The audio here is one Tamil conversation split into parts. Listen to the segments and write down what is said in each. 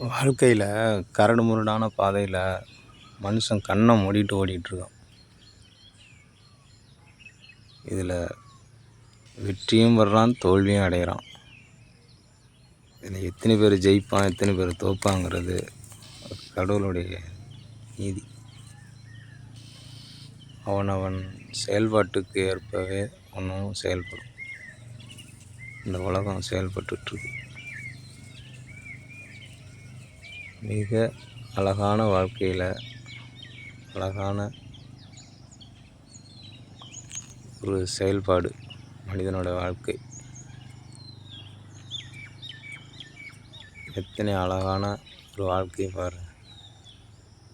வாழ்க்கையில் கரடு முரடான பாதையில் மனுஷன் கண்ணை மூடிட்டு ஓடிட்டுருக்கான் இதில் வெற்றியும் வர்றான் தோல்வியும் அடைகிறான் இதில் எத்தனை பேர் ஜெயிப்பான் எத்தனை பேர் தோப்பாங்கிறது கடவுளுடைய நீதி. அவன் அவன் செயல்பாட்டுக்கு ஏற்பவே ஒன்றும் செயல்படும். இந்த உலகம் செயல்பட்டுருக்கு மிக அழகான வாழ்க்கையில் அழகான ஒரு செயல்பாடு மனிதனோட வாழ்க்கை. எத்தனை அழகான ஒரு வாழ்க்கை பாரு.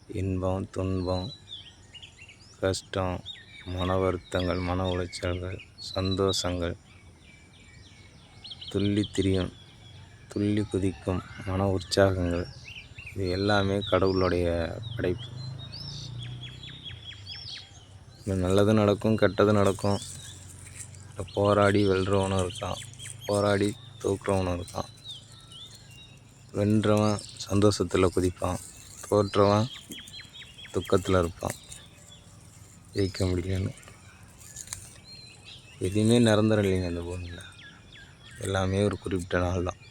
இன்பம் துன்பம் கஷ்டம் மன வருத்தங்கள் மன உளைச்சல்கள் சந்தோஷங்கள் துள்ளி திரியும் துள்ளி குதிக்கும் மன உற்சாகங்கள் இது எல்லாமே கடவுளுடைய படைப்பு. இது நல்லது நடக்கும் கெட்டது நடக்கும். போராடி வெல்றவனும் இருக்கான். போராடி தூக்குறவனும் இருக்கான். வென்றவன் சந்தோஷத்தில் குதிப்பான். தோற்றவன் துக்கத்தில் இருப்பான். ஜெயிக்க முடியலன்னு. எதுவுமே நிரந்தரம் இல்லைங்க இந்த பூமியில். எல்லாமே ஒரு குறிப்பிட்ட நாள் தான்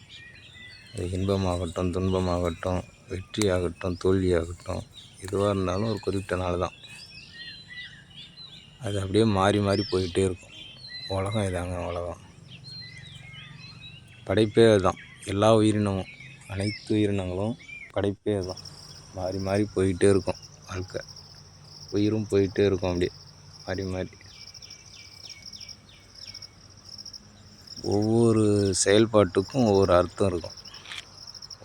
அது இன்பமாகட்டும் துன்பமாகட்டும். வெற்றி ஆகட்டும் தோல்வி ஆகட்டும் எதுவாக இருந்தாலும் ஒரு குறிப்பிட்ட நாள் தான். அது அப்படியே மாறி மாறி போயிட்டே இருக்கும். உலகம் இதாங்க உலகம். படைப்பே அதுதான். எல்லா உயிரினமும் அனைத்து உயிரினங்களும் படைப்பே அதுதான். மாறி மாறி போயிட்டே இருக்கும் வாழ்க்கை. உயிரும் போயிட்டே இருக்கும் அப்படியே மாறி மாறி. ஒவ்வொரு செயல்பாட்டுக்கும் ஒவ்வொரு அர்த்தம் இருக்கும்.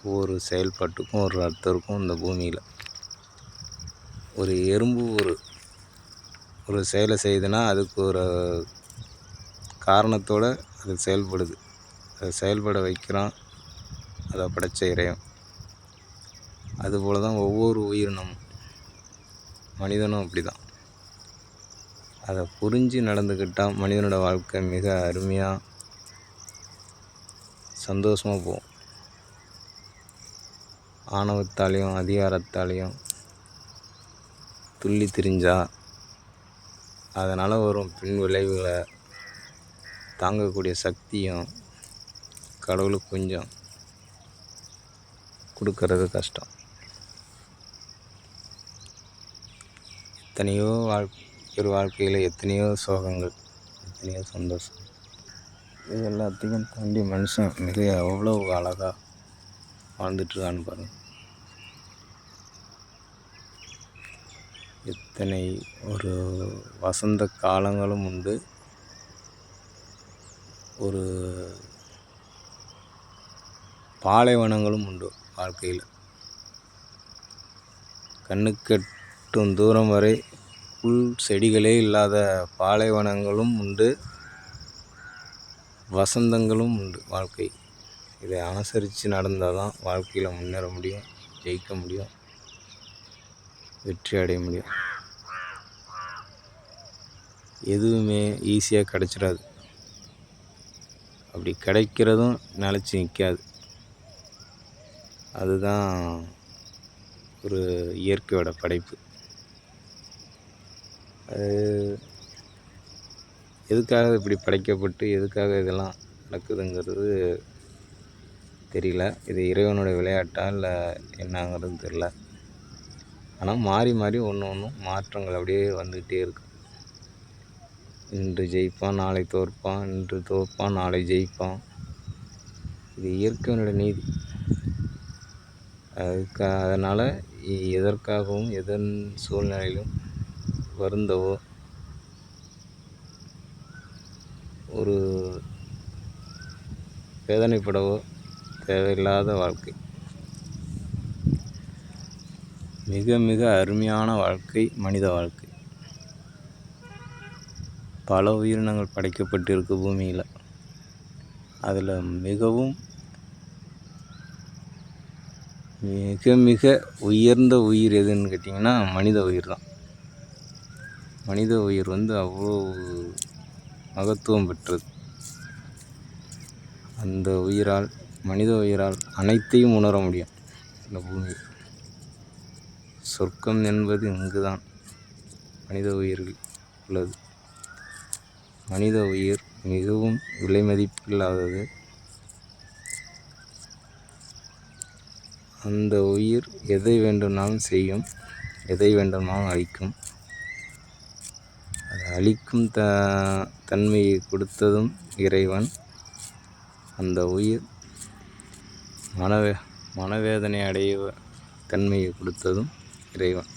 ஒவ்வொரு செயல்பாட்டுக்கும் ஒரு அர்த்தம் இருக்கும் இந்த பூமியில். ஒரு எறும்பு ஒரு ஒரு செயலை செய்யுதுன்னா அதுக்கு ஒரு காரணத்தோடு அது செயல்படுது. அதை செயல்பட வைக்கிறான் அதை படைச்ச இறையும் அதுபோல் தான் ஒவ்வொரு உயிரினமும் மனிதனும் அப்படி தான் அதை புரிஞ்சு நடந்துக்கிட்டால் மனிதனோட வாழ்க்கை மிக அருமையாக சந்தோஷமாக போகும். ஆணவத்தாலையும் அதிகாரத்தாலையும் துள்ளி திரிஞ்சா அதனால் வரும் பின் விளைவுகளை தாங்கக்கூடிய சக்தியும் கடவுளுக்கு கொஞ்சம் கொடுக்கறது கஷ்டம். எத்தனையோ வாழ் ஒரு வாழ்க்கையில் எத்தனையோ சோகங்கள் எத்தனையோ சந்தோஷம். இது எல்லாத்தையும் தாண்டி மனுஷன் மிக எவ்வளோ அழகாக வாழ்ந்துட்டுருக்கான்னு பாருங்கள் எத்தனை ஒரு வசந்த காலங்களும் உண்டு. ஒரு பாலைவனங்களும் உண்டு வாழ்க்கையில். கண்ணுக்கெட்டும் தூரம் வரை புல் செடிகளே இல்லாத பாலைவனங்களும் உண்டு. வசந்தங்களும் உண்டு வாழ்க்கை. இதை அனுசரித்து நடந்தால் தான் வாழ்க்கையில் முன்னேற முடியும் ஜெயிக்க முடியும் வெற்றி அடைய முடியும். எதுவுமே ஈஸியாக கிடச்சிடாது. அப்படி கிடைக்கிறதும் நிலச்சி நிற்காது. அதுதான் ஒரு இயற்கையோட படைப்பு. அது எதுக்காக இப்படி படைக்கப்பட்டு எதுக்காக இதெல்லாம் நடக்குதுங்கிறது தெரியல. இது இறைவனுடைய விளையாட்டா இல்லை என்னங்கிறது தெரில ஆனால் மாறி மாறி ஒன்று ஒன்றும் மாற்றங்கள் அப்படியே வந்துக்கிட்டே இருக்கும் இன்று ஜெயிப்பான் நாளை தோற்பான் இன்று தோற்பான் நாளை ஜெயிப்பான். இது இயற்கையினுடைய நீதி. அதுக்கு அதனால் எதற்காகவும் எதன் சூழ்நிலையிலும் வருந்தவோ ஒரு வேதனைப்படவோ தேவையில்லாத வாழ்க்கை. மிக மிக அருமையான வாழ்க்கை மனித வாழ்க்கை. பல உயிரினங்கள் படைக்கப்பட்டிருக்கு பூமியில். அதில் மிகவும் மிக மிக உயர்ந்த உயிர் எதுன்னு கேட்டிங்கன்னா மனித உயிர் தான். மனித உயிர் வந்து அவ்வளோ மகத்துவம் பெற்றது. அந்த உயிரால் மனித உயிரால் அனைத்தையும் உணர முடியும். இந்த பூமி. சொர்க்கம் என்பது இங்குதான் மனித உயிரில் உள்ளது. மனித உயிர் மிகவும் விலைமதிப்பில்லாதது அந்த உயிர் எதை வேண்டுமானாலும் செய்யும் எதை வேண்டுமானாலும் அழிக்கும். அது அழிக்கும் த தன்மையை கொடுத்ததும் இறைவன் அந்த உயிர் மனவே மனவேதனை அடைய தன்மையை கொடுத்ததும் இறைவன்.